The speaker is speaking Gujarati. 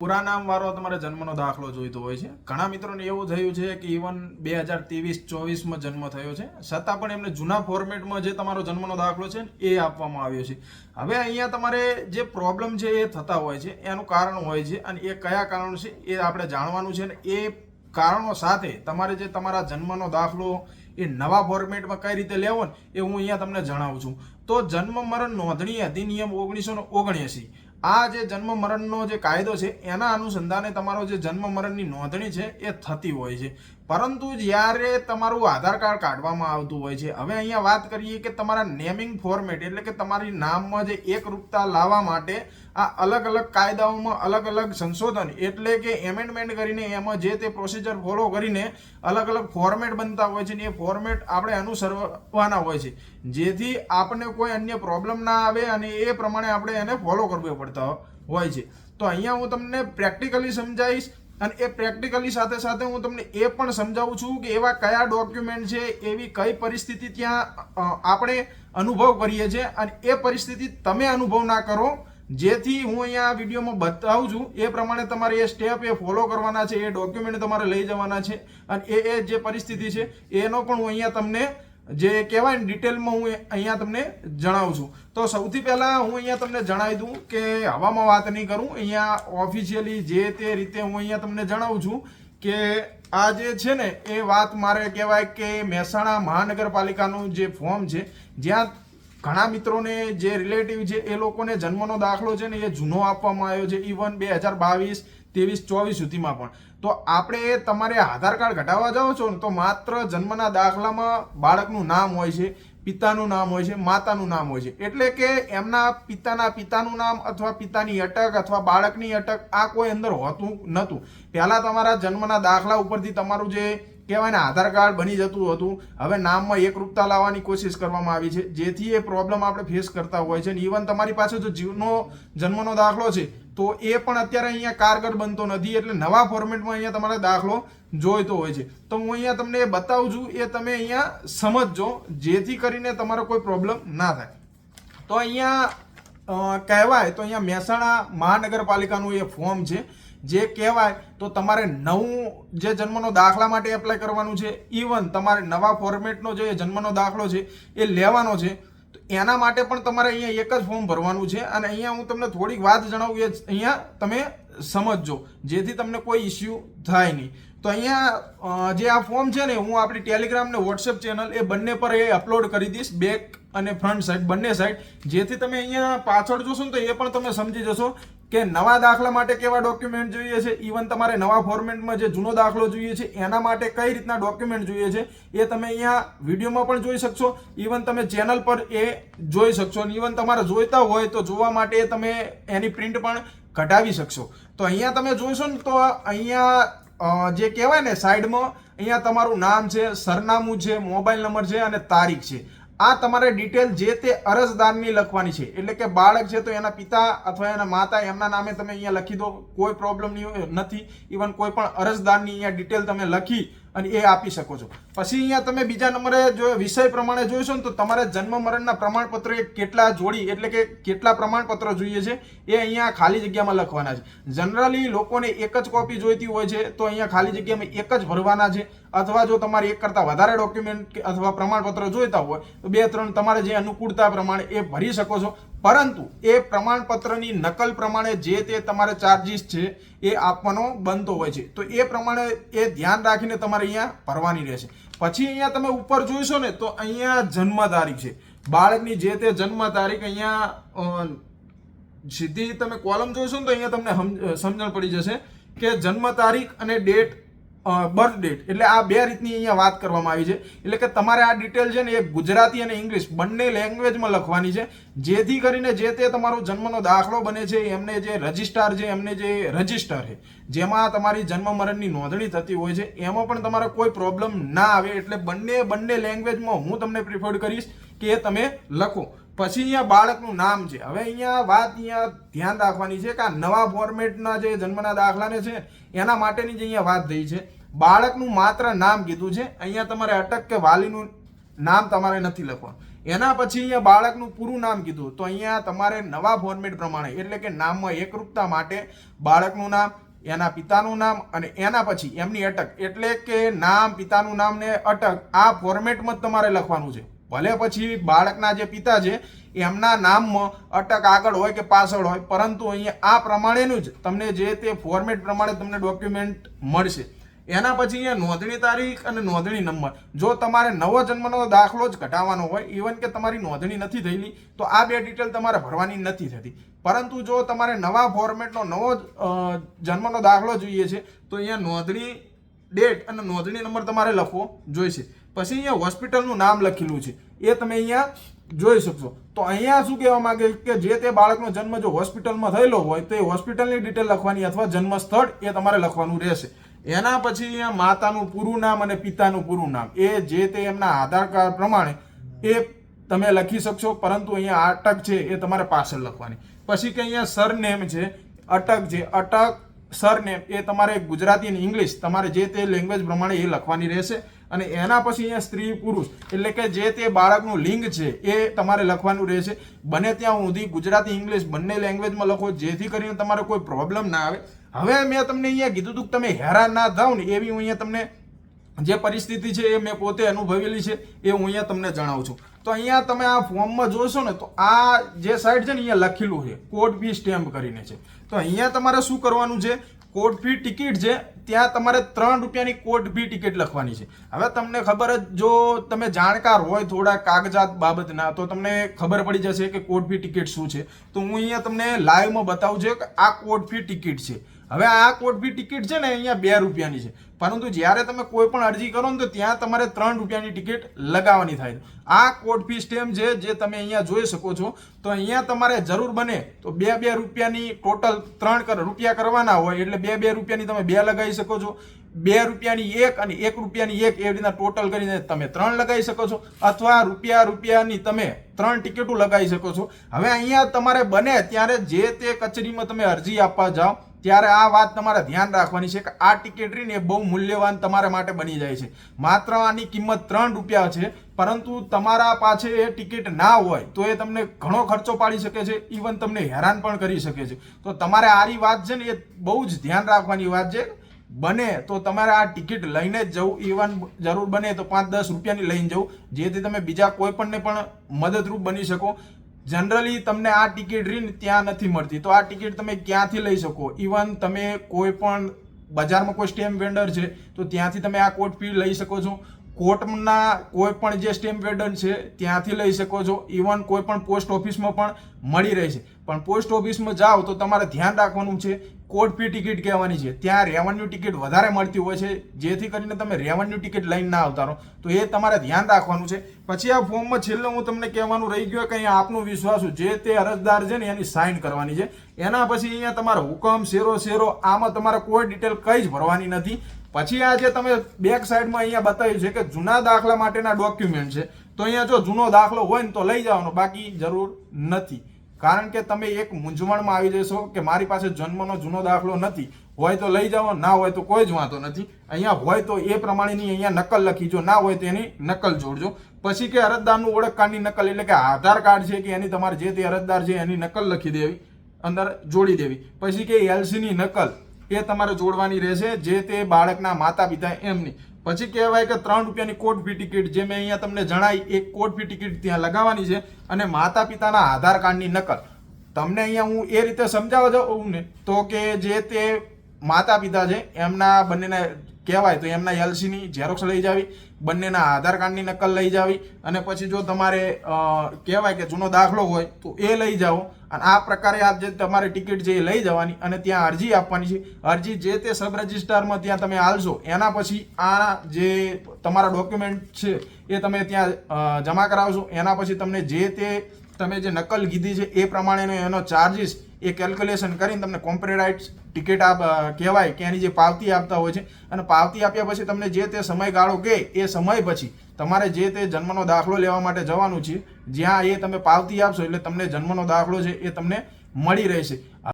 પૂરા નામ વાળો તમારે જન્મનો દાખલો જોઈતો હોય છે. ઘણા મિત્રોને એવું થયું છે કે ઇવન બે હજાર ત્રેવીસ ચોવીસમાં જન્મ થયો છે. છતાં પણ એમને જૂના ફોર્મેટમાં જે તમારો જન્મનો દાખલો છે એ આપવામાં આવ્યો છે. હવે અહીંયા તમારે જે પ્રોબ્લેમ છે એ થતા હોય છે, એનું કારણ હોય છે અને એ કયા કારણો છે એ આપણે જાણવાનું છે ને એ કારણો સાથે તમારે જે તમારા જન્મનો દાખલો એ નવા ફોર્મેટમાં કઈ રીતે લેવો ને, એ હું અહીંયા તમને જણાવું છું. તો જન્મ મરણ નોંધણી અધિનિયમ ઓગણીસો ઓગણએંસી. આ જે જન્મ મરણનો જે કાયદો છે, એના અનુસંધાને તમારો જે જન્મ મરણની નોંધણી છે, એ થતી હોય છે. પરંતુ જ્યારે તમારું આધાર કાર્ડ કાઢવામાં આવતું હોય છે, હવે અહીંયા વાત કરીએ કે તમારા નેમિંગ ફોર્મેટ એટલે કે તમારી નામમાં જે એકરૂપતા લાવવા માટે આ અલગ અલગ કાયદાઓમાં અલગ અલગ સંશોધન એટલે કે એમેન્ડમેન્ટ કરીને એમાં જે તે પ્રોસિજર ફોલો કરીને અલગ અલગ ફોર્મેટ બનતા હોય છે ને એ ફોર્મેટ આપણે અનુસરવાના હોય છે. જેથી આપણને કોઈ અન્ય પ્રોબ્લેમ ના આવે અને એ પ્રમાણે આપણે એને ફોલો કરવું પડતા હોય છે. તો અહીંયા હું તમને પ્રેક્ટિકલી સમજાવીશ અને એ પ્રેક્ટિકલી સાથે સાથે હું તમને એ પણ સમજાવું છું કે એવા કયા ડોક્યુમેન્ટ છે, એવી કઈ પરિસ્થિતિ ત્યાં આપણે અનુભવ કરીએ છીએ અને એ પરિસ્થિતિ તમે અનુભવ ના કરો. જેથી હું અહીંયા વિડીયોમાં બતાવું છું, એ પ્રમાણે તમારે એ સ્ટેપ એ ફોલો કરવાના છે, એ ડોક્યુમેન્ટ તમારે લઈ જવાના છે અને એ એ જે પરિસ્થિતિ છે, એનો પણ હું અહીંયા તમને જે કહેવાય ને ડિટેલમાં હું અહીંયા તમને જણાવું છું. તો સૌથી પહેલાં હું અહીંયા તમને જણાવી દઉં કે હવામાં વાત નહીં કરું. અહીંયા ઓફિશિયલી જે તે રીતે હું અહીંયા તમને જણાવું છું કે આ જે છે ને, એ વાત મારે કહેવાય કે મહેસાણા મહાનગરપાલિકાનું જે ફોર્મ છે, જ્યાં ઘણા મિત્રોને જે રિલેટિવ છે, એ લોકોને જન્મનો દાખલો છે ને એ જૂનો આપવામાં આવ્યો છે ઇવન બે હજાર બાવીસ, ત્રેવીસ, ચોવીસ સુધીમાં પણ. તો આપણે તમારે આધાર કાર્ડ કઢાવવા જાઓ છો ને, તો માત્ર જન્મના દાખલામાં બાળકનું નામ હોય છે, પિતાનું નામ હોય છે, માતાનું નામ હોય છે. એટલે કે એમના પિતાના પિતાનું નામ અથવા પિતાની અટક અથવા બાળકની અટક આ કોઈ અંદર હોતું નહોતું પહેલાં તમારા જન્મના દાખલા ઉપરથી તમારું જે કહેવાય ને, આધાર કાર્ડ બની જતું હતું. હવે નામમાં એકરૂપતા લાવવાની કોશિશ કરવામાં આવી છે. જેથી એ પ્રોબ્લેમ આપણે ફેસ કરતા હોય છે. ઇવન તમારી પાસે જો જીવનો, જન્મનો દાખલો છે, તો એ પણ અત્યારે અહીંયા કારગર બનતો નથી. એટલે નવા ફોર્મેટમાં અહીંયા તમારે દાખલો જોઈતો હોય છે. તો હું અહીંયા તમને એ બતાવું છું, એ તમે અહીંયા સમજજો, જેથી કરીને તમારો કોઈ પ્રોબ્લેમ ના થાય. તો અહીંયા કહેવાય, તો અહીંયા મહેસાણા મહાનગરપાલિકાનું એ ફોર્મ છે. જે કહેવાય તો તમારે નવું જે જન્મનો દાખલા માટે એપ્લાય કરવાનું છે ઇવન તમારે નવા ફોર્મેટનો જે જન્મનો દાખલો છે, એ લેવાનો છે, તો એના માટે પણ તમારે અહીંયા એક જ ફોર્મ ભરવાનું છે. અને અહીંયા હું તમને થોડીક વાત જણાવું, એ અહીંયા તમે સમજજો, જેથી તમને કોઈ ઇસ્યુ થાય નહીં. તો અહીંયા જે આ ફોર્મ છે ને, હું આપણી ટેલિગ્રામ ને વોટ્સએપ ચેનલ એ બંને પર એ અપલોડ કરી દઈશ બેક અને ફ્રન્ટ સાઈડ બંને સાઈડ જેથી તમે અહીંયા પાછળ જોશો ને તો એ પણ તમે સમજી જશો કે નવા દાખલા માટે કેવા ડોક્યુમેન્ટ જોઈએ છે? ઇવન તમારે નવા ફોર્મેટમાં જે જૂનો દાખલો જોઈએ છે, એના માટે કઈ રીતના ડોક્યુમેન્ટ જોઈએ છે? એ તમે અહીંયા વિડીયોમાં પણ જોઈ શકશો. ઇવન તમે ચેનલ પર એ જોઈ શકશો. અને ઇવન તમારે જોઈતા હોય તો જોવા માટે તમે એની પ્રિન્ટ પણ કઢાવી શકશો. તો અહીંયા તમે જોઈશો ને તો અહીંયા જે કહેવાય ને સાઈડમાં, અહીંયા તમારું નામ છે, સરનામું છે, મોબાઈલ નંબર છે અને તારીખ છે. આ તમારે ડિટેલ જે તે અરજદારની લખવાની છે. એટલે કે બાળક છે તો એના પિતા અથવા એના માતા એમના નામે તમે અહીંયા લખી દો. કોઈ પ્રોબ્લેમ નથી. ઇવન કોઈ પણ અરજદારની અહીંયા ડિટેલ તમે લખી અને એ આપી શકો છો. પછી અહીંયા તમે બીજા નંબરે જો વિષય પ્રમાણે જોઈશો ને તો તમારે જન્મ મરણના પ્રમાણપત્ર કેટલા જોડી એટલે કે કેટલા પ્રમાણપત્ર જોઈએ છે એ અહીંયા ખાલી જગ્યામાં લખવાના છે. જનરલી લોકોને એક જ કોપી જોઈતી હોય છે તો અહીંયા ખાલી જગ્યામાં એક જ ભરવાના છે. અથવા જો તમારે એક કરતાં વધારે ડોક્યુમેન્ટ અથવા પ્રમાણપત્ર જોઈતા હોય તો બે ત્રણ તમારે જે અનુકૂળતા પ્રમાણે એ ભરી શકો છો. પરંતુ એ પ્રમાણપત્રની નકલ પ્રમાણે જે તે તમારે ચાર્જિસ છે એ આપવાનો બનતો હોય છે. તો એ પ્રમાણે એ ધ્યાન રાખીને તમારે અહીંયા ભરવાની રહેશે. પછી અહીંયા તમે ઉપર જોઈશો ને તો અહીંયા જન્મ તારીખ છે. બાળકની જે તે જન્મ તારીખ અહીંયા સીધી તમે કોલમ જોઈશો ને તો અહીંયા તમને સમજણ પડી જશે કે જન્મ તારીખ અને ડેટ બર્થ ડેટ એટલે આ બે રીતની અહીંયા વાત કરવામાં આવી છે. એટલે કે તમારે આ ડિટેલ છે ને એ ગુજરાતી અને ઇંગ્લિશ બંને લેંગ્વેજમાં લખવાની છે. જેથી કરીને જે તે તમારો જન્મનો દાખલો બને છે, એમને જે રજિસ્ટ્રાર છે, એમને જે રજિસ્ટર છે, જેમાં તમારી જન્મ મરણની નોંધણી થતી હોય છે, એમાં પણ તમારે કોઈ પ્રોબ્લેમ ના આવે. એટલે બંને બંને લેંગ્વેજમાં હું તમને પ્રિફર્ડ કરીશ કે તમે લખો. પછી અહીંયા બાળકનું નામ છે. હવે અહીંયા વાત અહીંયા ધ્યાન રાખવાની છે કે આ નવા ફોર્મેટના જે જન્મના દાખલાને છે, એના માટેની જે અહીંયા વાત થઈ છે. બાળકનું માત્ર નામ કીધું છે. અહીંયા તમારે અટક કે વાલીનું નામ તમારે નથી લખવાનું. એના પછી અહીંયા બાળકનું પૂરું નામ કીધું. તો અહીંયા તમારે નવા ફોર્મેટ પ્રમાણે, એટલે કે નામમાં એકરૂપતા માટે બાળકનું નામ, એના પિતાનું નામ અને એના પછી એમની અટક. એટલે કે નામ, પિતાનું નામ ને અટક આ ફોર્મેટમાં જ તમારે લખવાનું છે. ભલે પછી બાળકના જે પિતા છે એમના નામમાં અટક આગળ હોય કે પાછળ હોય, પરંતુ અહીંયા આ પ્રમાણેનું જ તમને જે તે ફોર્મેટ પ્રમાણે તમને ડોક્યુમેન્ટ મળશે. એના પછી અહીંયા નોંધણી તારીખ અને નોંધણી નંબર. જો તમારે નવો જન્મનો દાખલો જ કઢાવવાનો હોય ઇવન કે તમારી નોંધણી નથી થયેલી, તો આ બે ડિટેલ તમારે ભરવાની નથી થતી. પરંતુ જો તમારે નવા ફોર્મેટનો નવો જન્મનો દાખલો જોઈએ છે, તો અહીંયા નોંધણી ડેટ અને નોંધણી નંબર તમારે લખવો જોઈશે. પછી અહીંયા હોસ્પિટલનું નામ લખેલું છે. એ તમે અહીંયા જોઈ શકશો. તો અહીંયા શું કહેવા માંગે કે જે તે બાળકનો જન્મ જો હોસ્પિટલમાં થયેલો હોય, તો એ હોસ્પિટલની ડિટેલ લખવાની અથવા જન્મ સ્થળ એ તમારે લખવાનું રહેશે. એના પછી અહીંયા માતાનું પૂરું નામ અને પિતાનું પૂરું નામ. એ જે તે એમના આધાર કાર્ડ પ્રમાણે એ તમે લખી શકશો, પરંતુ અહીંયા અટક છે એ તમારે પાછળ લખવાની. પછી કે અહીંયા સરનેમ છે, અટક છે. અટક સરનેમ એ તમારે ગુજરાતી અને ઇંગ્લિશ તમારે જે તે લેંગ્વેજ પ્રમાણે એ લખવાની રહેશે. અને એના પછી અહીંયા સ્ત્રી પુરુષ, એટલે કે જે તે બાળકનું લિંગ છે એ તમારે લખવાનું રહેશે. બને ત્યાં સુધી ગુજરાતી, ઇંગ્લિશ બંને લેંગ્વેજમાં લખો, જેથી કરીને તમારે કોઈ પ્રોબ્લેમ ના આવે. હવે મેં તમને અહીંયા કીધું હતું કે તમે હેરાન ના થાવ ને એવી હું અહીંયા તમને જે પરિસ્થિતિ છે એ મેં પોતે અનુભવેલી છે એ હું અહીંયા તમને જણાવું છું. તો અહીંયા તમે આ ફોર્મમાં જોશો ને તો આ જે સાઈડ છે ને અહીંયા લખેલું છે કોર્ટ ફી સ્ટેમ્પ કરીને છે. તો અહીંયા તમારે શું કરવાનું છે કોર્ટ ફી ટિકિટ છે, ત્યાં તમારે ત્રણ રૂપિયાની કોર્ટ ફી ટિકિટ લખવાની છે. હવે તમને ખબર જ, જો તમે જાણકાર હોય થોડા કાગજાત બાબતના, તો તમને ખબર પડી જશે કે કોર્ટ ફી ટિકિટ શું છે. તો હું અહીંયા તમને લાઈવમાં બતાવું છું કે આ કોર્ટ ફી ટિકિટ છે. હવે આ ફી ટિકિટ છે ને અહીંયા બે રૂપિયાની છે. પરંતુ જ્યારે તમે કોઈ પણ અરજી કરો ને તો ત્યાં તમારે ત્રણ રૂપિયાની ટિકિટ લગાવવાની થાય આ કોર્ટ ફી સ્ટેમ છે જે તમે અહીંયા જોઈ શકો છો. તો અહીંયા તમારે જરૂર બને તો બે બે રૂપિયાની ટોટલ ત્રણ રૂપિયા કરવાના હોય એટલે બે બે રૂપિયાની તમે બે લગાવી શકો છો. બે રૂપિયાની એક અને એક રૂપિયાની એક એવી રીતના ટોટલ કરીને તમે ત્રણ લગાવી શકો છો. અથવા રૂપિયા રૂપિયાની તમે ત્રણ ટિકિટો લગાવી શકો છો. હવે અહીંયા તમારે બને ત્યારે જે તે કચેરીમાં તમે અરજી આપવા જાઓ ત્યારે આ વાત તમારે ધ્યાન રાખવાની છે કે આ ટિકિટ રીને બહુ મૂલ્યવાન તમારા માટે બની જાય છે. માત્ર આની કિંમત ત્રણ રૂપિયા છે, પરંતુ તમારા પાસે એ ટિકિટ ના હોય તો એ તમને ઘણો ખર્ચો પાડી શકે છે ઇવન તમને હેરાન પણ કરી શકે છે. તો તમારે આરી વાત છે ને એ બહુ જ ધ્યાન રાખવાની વાત છે. બને તો તમારે આ ટિકિટ લઈને જ જવું ઇવન જરૂર બને તો પાંચ દસ રૂપિયાની લઈને જવું, જેથી તમે બીજા કોઈ પણ મદદરૂપ બની શકો. જનરલી તમને આ ટિકિટ રીન ત્યાં નથી મળતી. તો આ ટિકિટ તમે ક્યાંથી લઈ શકો? ઇવન તમે કોઈ પણ બજારમાં કોઈ સ્ટેમ્પ વેન્ડર છે, તો ત્યાંથી તમે આ કોટ ફી લઈ શકો છો. કોર્ટના કોઈ પણ જે સ્ટેમ્પ વેન્ડર છે, ત્યાંથી લઈ શકો છો. ઇવન કોઈ પણ પોસ્ટ ઓફિસમાં પણ મળી રહે છે. પણ પોસ્ટ ઓફિસમાં જાઓ તો તમારે ધ્યાન રાખવાનું છે કોર્ટ ફી ટિકિટ કહેવાની છે. ત્યાં રેવન્યુ ટિકિટ વધારે મળતી હોય છે, જેથી કરીને તમે રેવન્યુ ટિકિટ લઈને ના આવતા રહો. તો એ તમારે ધ્યાન રાખવાનું છે. પછી આ ફોર્મમાં છેલ્લે હું તમને કહેવાનું રહી ગયો કે અહીંયા આપનો વિશ્વાસ જે તે અરજદાર છે ને એની સાઇન કરવાની છે. એના પછી અહીંયા તમારો હુકમ શેરો શેરો, આમાં તમારે કોઈ ડિટેલ કંઈ જ ભરવાની નથી. પછી આ જે તમે બેક સાઈડમાં અહીંયા બતાવ્યું છે કે જૂના દાખલા માટેના ડોક્યુમેન્ટ છે, તો અહીંયા જો જૂનો દાખલો હોય ને તો લઈ જવાનો, બાકી જરૂર નથી. કારણ કે તમે એક મૂંઝવણમાં આવી જશો કે મારી પાસે જન્મનો જૂનો દાખલો નથી. હોય તો લઈ જાઓ, ના હોય તો કોઈ જ વાંધો નથી. અહીંયા હોય તો એ પ્રમાણેની અહીંયા નકલ લખી જો, ના હોય તો એની નકલ જોડજો. પછી કે અરજદારનું ઓળખ કાર્ડની નકલ, એટલે કે આધાર કાર્ડ છે કે એની તમારે જે તે અરજદાર છે એની નકલ લખી દેવી, અંદર જોડી દેવી. પછી કે એલસીની નકલ એ તમારે જોડવાની રહેશે, જે તે બાળકના માતા પિતા એમની. પછી કહેવાય કે ત્રણ રૂપિયાની કોટ ફી ટિકિટ જે મેં અહીંયા તમને જણાવી એક કોટ ફી ટિકિટ ત્યાં લગાવવાની છે અને માતા પિતાના આધાર કાર્ડની નકલ. તમને અહીંયા હું એ રીતે સમજાવવા જાઉં ને, તો કે જે તે માતા પિતા છે, એમના બંનેના કહેવાય તો એમના એલસીની ઝેરોક્ષ લઈ જાવી, બંનેના આધાર કાર્ડની નકલ લઈ જાવી, અને પછી જો તમારે કહેવાય કે જૂનો દાખલો હોય તો એ લઈ જાઓ. અને આ પ્રકારે આ જે તમારે ટિકિટ છે એ લઈ જવાની અને ત્યાં અરજી આપવાની છે. અરજી જે તે સબ રજિસ્ટ્રારમાં ત્યાં તમે આલશો, એના પછી આ જે તમારા ડોક્યુમેન્ટ છે એ તમે ત્યાં જમા કરાવશો. એના પછી તમને જે તે તમે જે નકલ કીધી છે એ પ્રમાણેનો એનો ચાર્જિસ એ કેલ્ક્યુલેશન કરીને તમને કોમ્પ્રેરાઇટ ટિકિટ આપ કહેવાય કે એની જે પાવતી આપતા હોય છે. અને પાવતી આપ્યા પછી તમને જે તે સમયગાળો કે એ સમય પછી તમારે જે તે જન્મનો દાખલો લેવા માટે જવાનું છે, જ્યાં એ તમે પાવતી આપશો એટલે તમને જન્મનો દાખલો છે એ તમને મળી રહેશે.